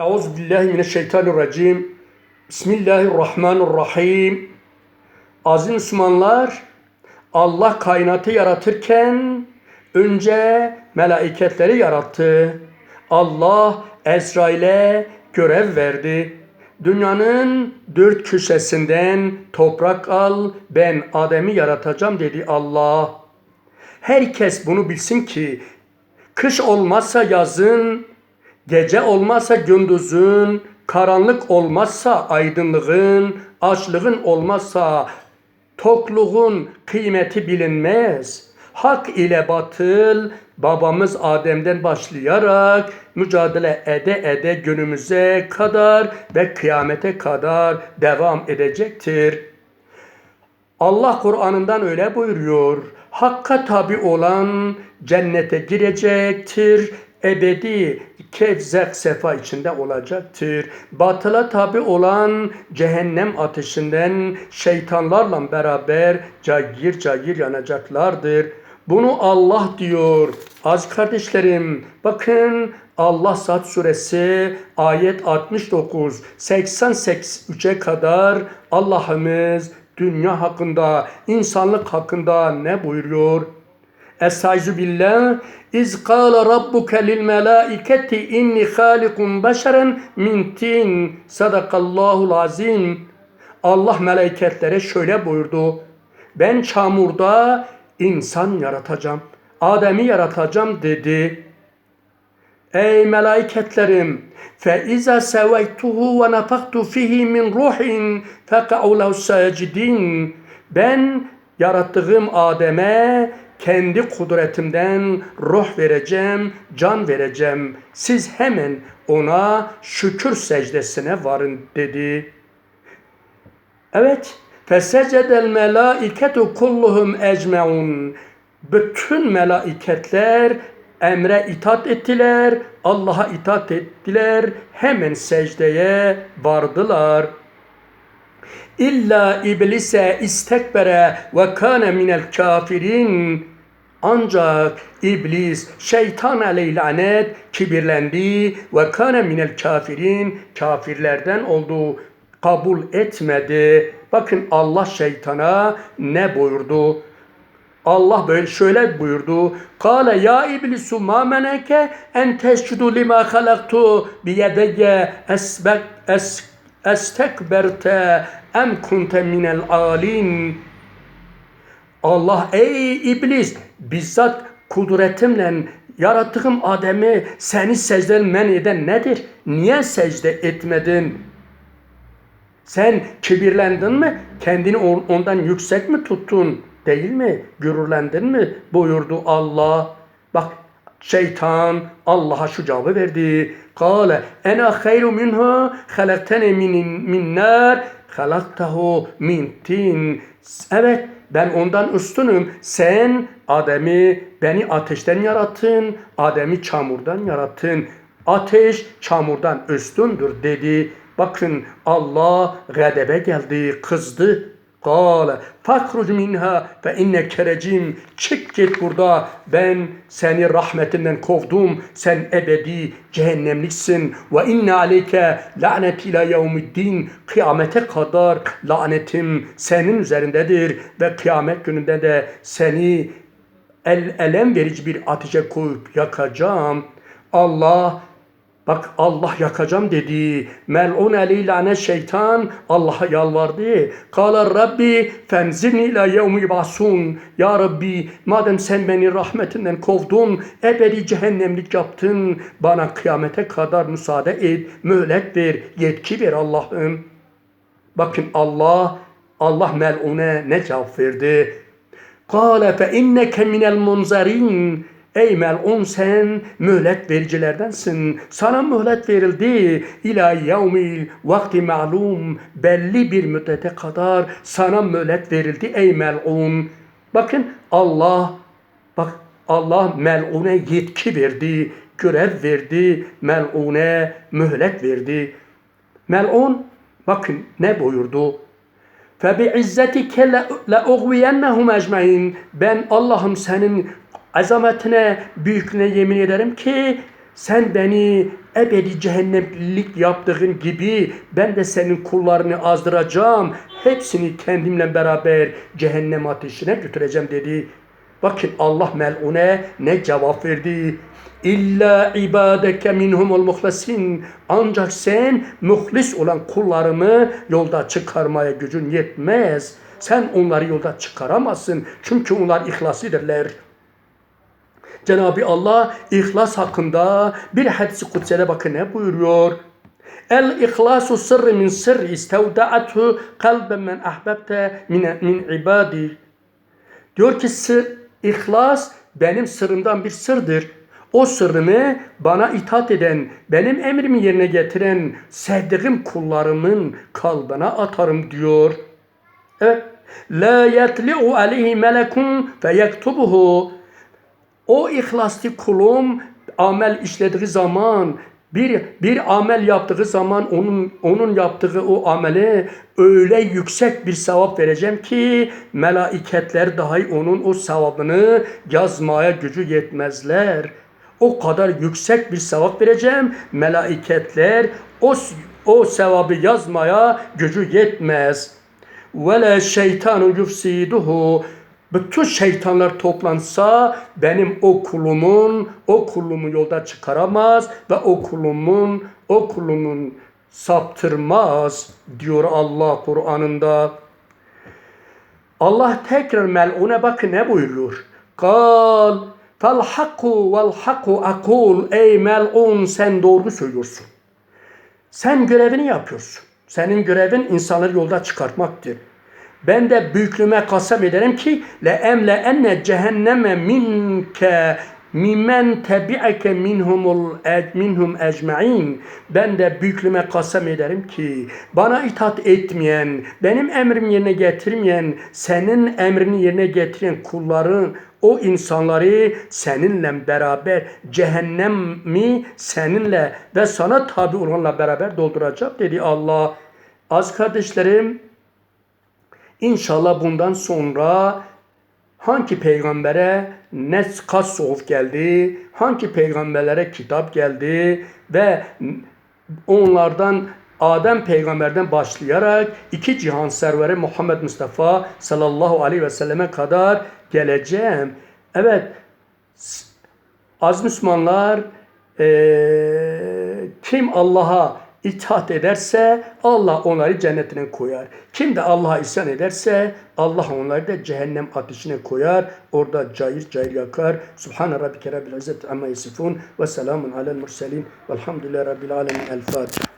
Euzu billahi mineşşeytanirracim. Bismillahirrahmanirrahim. Aziz Müslümanlar, Allah kainatı yaratırken önce melaiketleri yarattı. Allah Ezrail'e görev verdi. Dünyanın dört köşesinden toprak al, ben Adem'i yaratacağım dedi Allah. Herkes bunu bilsin ki kış olmazsa yazın, gece olmazsa gündüzün, karanlık olmazsa aydınlığın, açlığın olmazsa tokluğun kıymeti bilinmez. Hak ile batıl babamız Adem'den başlayarak mücadele ede ede günümüze kadar ve kıyamete kadar devam edecektir. Allah Kur'an'ından öyle buyuruyor. Hakka tabi olan cennete girecektir. Ebedi kevzek sefa içinde olacaktır. Batıla tabi olan cehennem ateşinden şeytanlarla beraber cayır cayır yanacaklardır. Bunu Allah diyor. Az kardeşlerim bakın Allah Saat suresi ayet 69 83'e kadar Allah'ımız dünya hakkında, insanlık hakkında ne buyuruyor? Estaizu billah. İz kâle rabbuke lil melâiketi inni hâlikun beşeren min tin. Sadakallahul azim. Allah meleketlere şöyle buyurdu. Ben çamurda insan yaratacağım. Adem'i yaratacağım dedi. Ey meleketlerim fe iza sevaytuhu ve nafaktu fihi min ruhin feka'u lehu. Ben yarattığım Adem'e kendi kudretimden ruh vereceğim, can vereceğim. Siz hemen ona şükür secdesine varın dedi. Evet. Fesecedel melaiketu kulluhum ecmeun. Bütün melaiketler emre itaat ettiler, Allah'a itaat ettiler, hemen secdeye vardılar. İlla iblise istekbere ve kâne minel kafirin. Ancak iblis şeytan aleylanet kibirlendi ve kâne minel kafirin kafirlerden oldu. Kabul etmedi. Bakın Allah şeytana ne buyurdu? Allah böyle şöyle buyurdu. Kale ya iblisu ma meneke en tescudu lima halaktu biyedeye esbek es, estekberte em kunte minel alin. Allah ey iblis bizzat kudretimle yarattığım Adem'i seni secden men eden nedir? Niye secde etmedin? Sen kibirlendin mi? Kendini ondan yüksek mi tuttun? Değil mi? Gürürlendin mi? Buyurdu Allah. Bak şeytan Allah'a şu cevabı verdi. Kale ena hayru minha halaktene min, min nar halaktahu min tin. Evet ben ondan üstünüm. Sen Adem'i beni ateşten yarattın. Adem'i çamurdan yarattın. Ateş çamurdan üstündür dedi. Bakın Allah gadebe geldi, kızdı. Kale fakruc minha fe inneke recim. Çık git burada. Ben seni rahmetinden kovdum. Sen ebedi cehennemliksin. Ve inne aleyke lanet ila yevmiddin. Kıyamete kadar lanetim senin üzerindedir. Ve kıyamet gününde de seni el elem verici bir ateşe koyup yakacağım. Allah Bak Allah yakacağım dedi. Mel'un eli lanet şeytan Allah'a yalvardı. Kala Rabbi fenzirni ila yevmi basun. Ya Rabbi madem sen beni rahmetinden kovdun, ebedi cehennemlik yaptın. Bana kıyamete kadar müsaade et, mühlet ver, yetki ver Allah'ım. Bakın Allah, Allah mel'une ne cevap verdi? Kale fe inneke minel munzarin. Ey melun sen mühlet vericilerdensin. Sana mühlet verildi. İlâ yevmil vakti ma'lum. Belli bir müddete kadar sana mühlet verildi ey melun. Bakın Allah bak Allah melune yetki verdi, görev verdi, melune mühlet verdi. Melun bakın ne buyurdu? فَبِعِزَّتِكَ لَاُغْوِيَنَّهُمْ اَجْمَعِينَ Ben Allah'ım senin azametine, büyüklüğüne yemin ederim ki sen beni ebedi cehennemlik yaptığın gibi ben de senin kullarını azdıracağım. Hepsini kendimle beraber cehennem ateşine götüreceğim dedi. Bakın Allah melune ne cevap verdi. İlla ibadeke minhumul muhlasin. Ancak sen muhlis olan kullarımı yolda çıkarmaya gücün yetmez. Sen onları yolda çıkaramazsın. Çünkü onlar ihlaslidirler. Cenab-ı Allah ihlas hakkında bir hadisi kutsede bakın ne buyuruyor. El ihlasu sırrı min sırrı istevda'athu kalben men ahbebte min, min ibadi. Diyor ki sır, ihlas benim sırrımdan bir sırdır. O sırrımı bana itaat eden, benim emrimi yerine getiren sevdiğim kullarımın kalbine atarım diyor. Evet. La yetli'u aleyhi melekun feyektubuhu. O ihlaslı kulum amel işlediği zaman bir bir amel yaptığı zaman onun onun yaptığı o amele öyle yüksek bir sevap vereceğim ki melaiketler dahi onun o sevabını yazmaya gücü yetmezler. O kadar yüksek bir sevap vereceğim. Melaiketler o o sevabı yazmaya gücü yetmez. Ve la şeytanu yufsiduhu bütün şeytanlar toplansa benim o kulumun o kulumu yolda çıkaramaz ve o kulumun o kulumun saptırmaz diyor Allah Kur'an'ında. Allah tekrar mel'une bakın ne buyuruyor. Kal fel hakku vel hakku akul ey mel'un sen doğru söylüyorsun. Sen görevini yapıyorsun. Senin görevin insanları yolda çıkartmaktır. Ben de büyüklüğüme kasem ederim ki le emle enne cehenneme minke mimmen tebi'eke minhumul minhum ecmain. Ben de büyüklüğüme kasem ederim ki bana itaat etmeyen, benim emrimi yerine getirmeyen, senin emrini yerine getiren kulların o insanları seninle beraber cehennemi seninle ve sana tabi olanla beraber dolduracak dedi Allah. Az kardeşlerim İnşallah bundan sonra hangi peygambere ne kaç geldi, hangi peygamberlere kitap geldi ve onlardan Adem peygamberden başlayarak iki cihan serveri Muhammed Mustafa sallallahu aleyhi ve selleme kadar geleceğim. Evet, az Müslümanlar eee, kim Allah'a itaat ederse Allah onları cennetine koyar. Kim de Allah'a isyan ederse Allah onları da cehennem ateşine koyar. Orada cayır cayır yakar. Subhane rabbike rabbil izzeti amma yasifun ve selamun alel murselin velhamdülillahi rabbil alemin. El Fatiha.